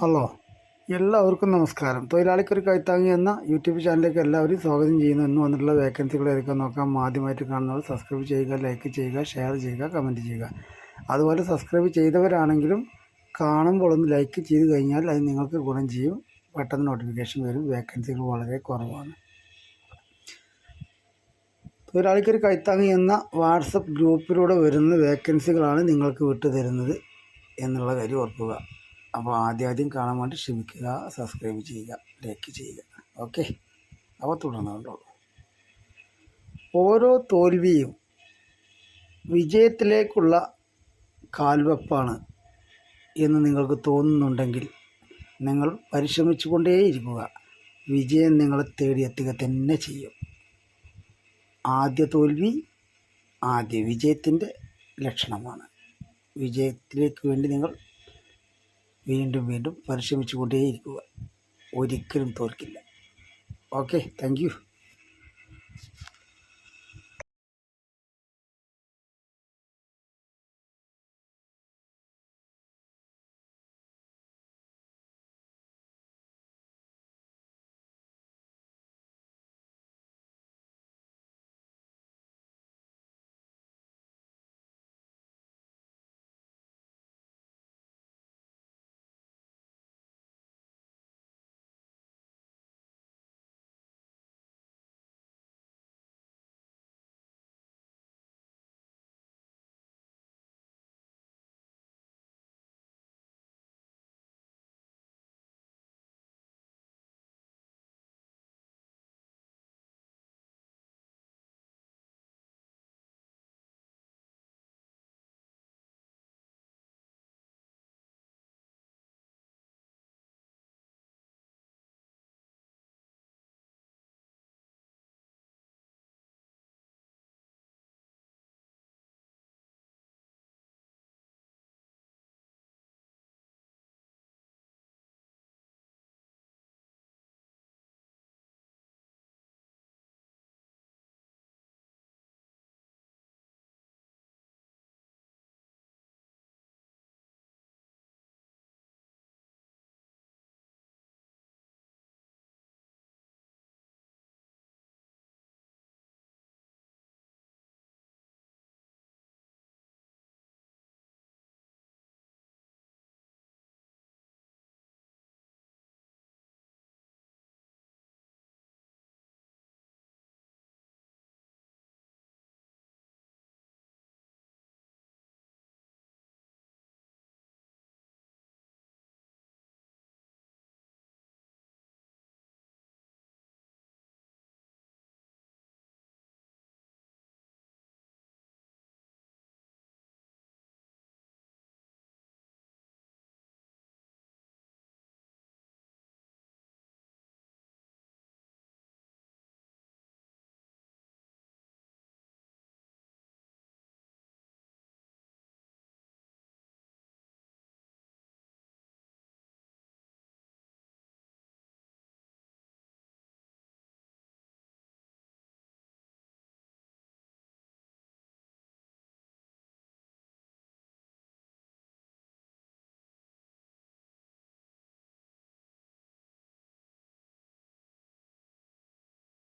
Hello. എല്ലാവർക്കും നമസ്കാരം. തൊഴിലാളിക്കൊരു കൈത്താങ്ങി എന്ന യൂട്യൂബ് ചാനലിലേക്ക് എല്ലാവരും സ്വാഗതം ചെയ്യുന്നു. എന്ന് വന്നിട്ടുള്ള വേക്കൻസികൾ ഏതൊക്കെ നോക്കാം. ആദ്യമായിട്ട് കാണുന്നവർ സബ്സ്ക്രൈബ് ചെയ്യുക ലൈക്ക് ചെയ്യുക ഷെയർ ചെയ്യുക കമന്റ് ചെയ്യുക. അതുപോലെ സബ്സ്ക്രൈബ് ചെയ്തവരാണെങ്കിലും കാണുമ്പോൾ ഒന്ന് ലൈക്ക് ചെയ്ത് കഴിഞ്ഞാൽ അത് നിങ്ങൾക്ക് ഗുണം ചെയ്യും. പെട്ടെന്ന് നോട്ടിഫിക്കേഷൻ വരും. വേക്കൻസികൾ വളരെ കുറവാണ്. തൊഴിലാളിക്കൊരു കൈത്താങ്ങി എന്ന വാട്സപ്പ് ഗ്രൂപ്പിലൂടെ വരുന്ന വേക്കൻസികളാണ് നിങ്ങൾക്ക് വിട്ടു തരുന്നത് എന്നുള്ള കാര്യം ഓർക്കുക. അപ്പോൾ ആദ്യം ആദ്യം കാണാൻ വേണ്ടി ശ്രമിക്കുക സബ്സ്ക്രൈബ് ചെയ്യുക ലൈക്ക് ചെയ്യുക. ഓക്കെ അപ്പോൾ തുടർന്നുകൊണ്ടുള്ളൂ ഓരോ തോൽവിയും വിജയത്തിലേക്കുള്ള കാൽവെപ്പാണ് എന്ന് നിങ്ങൾക്ക് തോന്നുന്നുണ്ടെങ്കിൽ നിങ്ങൾ പരിശ്രമിച്ചു കൊണ്ടേയിരിക്കുക വിജയം നിങ്ങളെ തേടിയെത്തുക തന്നെ ചെയ്യും. ആദ്യ തോൽവി ആദ്യ വിജയത്തിന്റെ ലക്ഷണമാണ്. വിജയത്തിലേക്ക് വേണ്ടി നിങ്ങൾ വീണ്ടും വീണ്ടും പരിശ്രമിച്ചു കൊണ്ടേയിരിക്കുക ഒരിക്കലും തോൽക്കില്ല. Okay thank you